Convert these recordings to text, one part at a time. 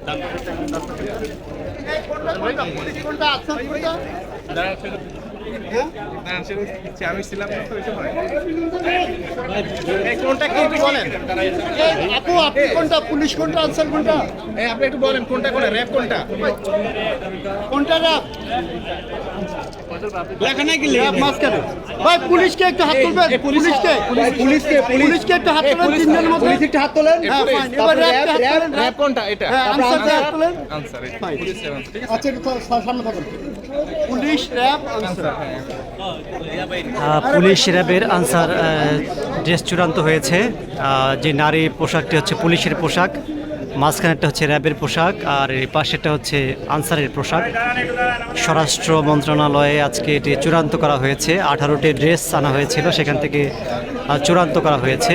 দাম। আমি ছিলাম সময় কোনটা কি একটু বলেন। আপু আপনি কোনটা পুলিশ কোনটা আনসার কোনটা? এই আপনি একটু বলেন কোনটা কোনটা র্যাপ কি ভাই পুলিশকে একটু হাত তুলবেন পুলিশকে। পুলিশকে পুলিশকে একটু হাত তোলেন তিনজনের মধ্যে। পুলিশ একটু হাত তোলেন। হ্যাঁ ফাইন এবার র্যাবকে হাত র্যাপ কোনটা? এটা হ্যাঁ হাত তোলেন। Answer Fine. পুলিশের answer, ঠিক আছে আচ্ছা একটু সামনে থাকুন। Police RAB Ansar. আহ, পুলিশ র্যাবের আনসার ড্রেস চূড়ান্ত হয়েছে। যে নারী পোশাকটি হচ্ছে পুলিশের পোশাক, মাঝখানেরটা হচ্ছে র্যাবের পোশাক, আর এই পাশেরটা হচ্ছে আনসারের পোশাক। স্বরাষ্ট্র মন্ত্রণালয়ে আজকে এটি চূড়ান্ত করা হয়েছে। আঠারোটি ড্রেস আনা হয়েছিল, সেখান থেকে চূড়ান্ত করা হয়েছে।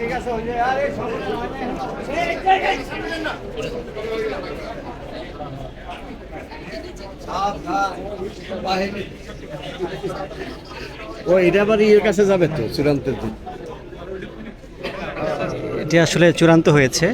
ঠিক আছে ওই যে আরে ও এটা আবার ইয়ের কাছে যাবে তো চূড়ান্তের দিন এটি আসলে চূড়ান্ত হয়েছে।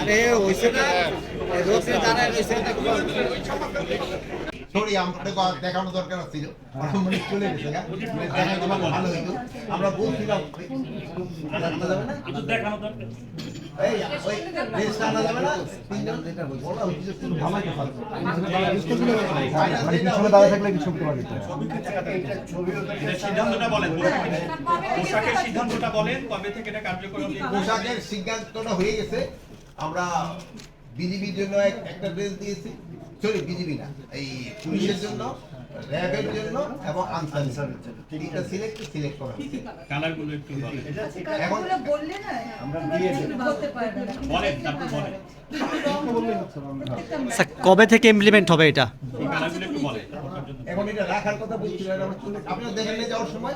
আরে হইছে না। রোজে দাঁড়ায় রইছে সরি আমাদের দেখানো দরকার ছিল। অটোমেটিক চলে গেছে। মানে ভালো হইতো। আমরা বলছিলাম। যাবে সিদ্ধান্তটা হয়ে গেছে। আমরা বিজিবির জন্য এক- একটা ড্রেস দিয়েছি। সরি, বিজিবি না, এই পুলিশের জন্য। র্যাবের জন্য এবং আনসারের জন্য তিনটা সিলেক্ট সিলেক্ট করা হয়েছে। কালারগুলো একটু বলেন এখন বললে না আমরা দিয়ে বলতে পারবে বলেন তারপর বলেন। আচ্ছা কবে থেকে ইমপ্লিমেন্ট হবে এটা? এখন এটা রাখার কথা বলছিলেন আপনারা দেখেন নিয়ে যাওয়ার সময়।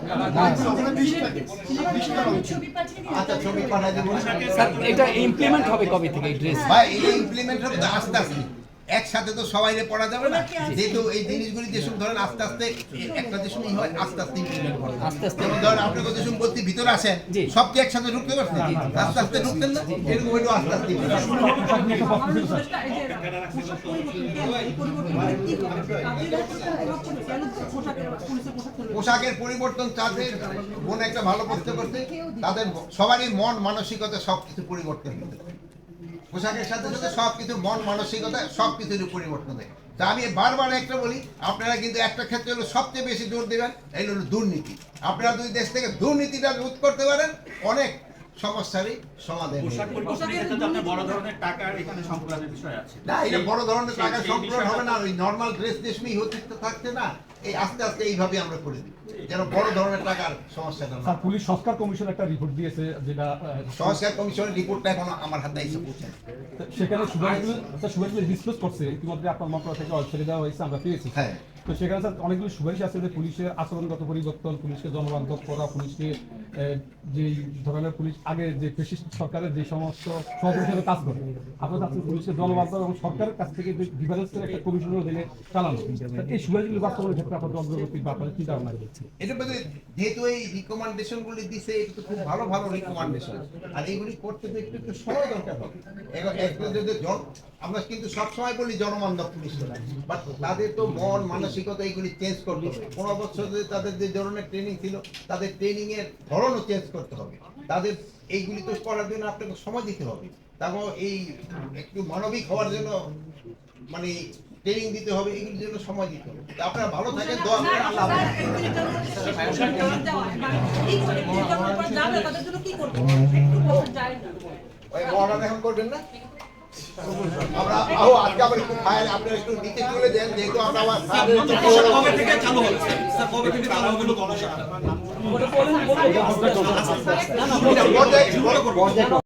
ছবি আচ্ছা ছবি পাঠাই দেবো। এটা ইমপ্লিমেন্ট হবে কবে থেকে ড্রেস ভাই ইমপ্লিমেন্ট হবে আস্তে আস্তে। একসাথে তো সবাই পড়া যাবে না। যেহেতু এই জিনিসগুলি যেসব ধরেন আস্তে আস্তে একটা যেসব হয় আস্তে আস্তে ইমপ্লিমেন্ট করে আস্তে আস্তে। যেমন ধরেন আপনি কত যেসব বলতে ভিতরে আসেন। সব কি একসাথে ঢুকতে পারছেন? আস্তে আস্তে ঢুকতেন না? এরকম একটু আস্তে আস্তে পোশাকের পরিবর্তন তাদের বোন একটা ভালো করতে করতে তাদের সবারই মন মানসিকতা সবকিছু পরিবর্তন হতে। পোশাকের সাথে সাথে সবকিছু মন মানসিকতা সবকিছুরই পরিবর্তন হয়। তা আমি বারবার একটা বলি আপনারা কিন্তু একটা ক্ষেত্রে হলো সবচেয়ে বেশি জোর দেবেন এই হলো দুর্নীতি। আপনারা যদি দেশ থেকে দুর্নীতিটা রোধ করতে পারেন অনেক সমস্যারই সমাধান বড় ধরনের টাকার এখানে সংকলনের বিষয় আছে। না এটা বড় ধরনের সেই- টাকা সম্পূর্ণ হবে না ওই নর্মাল ড্রেস দেশমেই হতে থাকছে না এই আস্তে আস্তে এইভাবে আমরা করে দিই। যেন বড় ধরনের টাকার সমস্যা না স্যার পুলিশ সংস্কার কমিশন একটা রিপোর্ট দিয়েছে যেটা সংস্কার কমিশনের রিপোর্টটা এখন আমার হাতে এসে পৌঁছে সেখানে সুভাষ সুপারিশগুলো ডিসক্লোজ করছে। ইতিমধ্যে আপনার মন্ত্রণালয় থেকে ছেড়ে দেওয়া হয়েছে আমরা পেয়েছি। হ্যাঁ। তো সেখানে স্যার অনেকগুলো সুপারিশ আছে যে পুলিশের আচরণগত পরিবর্তন, পুলিশকে জনবান্ধব করা, পুলিশকে যে ধরনের পুলিশ, আগে যে ফেসিস্ট সরকারের যে সমস্ত সহযোগিতা কাজ করে আপনার কাছে পুলিশকে জনবান্ধব এবং সরকারের কাছ থেকে যে ডিফারেন্সের একটা কমিশনের দিনে চালানো। এই সুপারিশগুলো বাস্তবায়নের ক্ষেত্রে আপনাদের অগ্রগতি বা আপনাদের চিন্তা ভাবনা রয়েছে এটা যেহেতু এই রিকমেন্ডেশন গুলি দিছে, এটা তো খুব ভালো ভালো রিকমেন্ডেশন আর এইগুলি করতে তো একটু একটু সময় দরকার হবে। জন আমরা কিন্তু সবসময় বলি জনমান্দব পুলিশ বাট তাদের তো মন মানসিকতা এইগুলি চেঞ্জ করতে হবে। পনেরো বছর ধরে তাদের যে ধরনের ট্রেনিং ছিল তাদের ট্রেনিং এর ধরনও চেঞ্জ করতে হবে। তাদের এইগুলি তো করার জন্য আপনাকে সময় দিতে হবে। তারপর এই একটু মানবিক হওয়ার জন্য মানে ট্রেনিং দিতে হবে এগুলির জন্য সময় দিতে হবে। তা আপনারা ভালো থাকেন দোয়া করেন আল্লাহ ওই মহারাজ এখন করবেন না? আমরা আহ আজকে আবার একটু ফায়ার আপনি একটু নিচে তুলে দেন যেহেতু আমরা আবার ফায়ারের একটু গণশিক্ষা কবে থেকে চালু হবে স্যার কবে থেকে চালু হবে? গণশিক্ষা পর্যায়ে-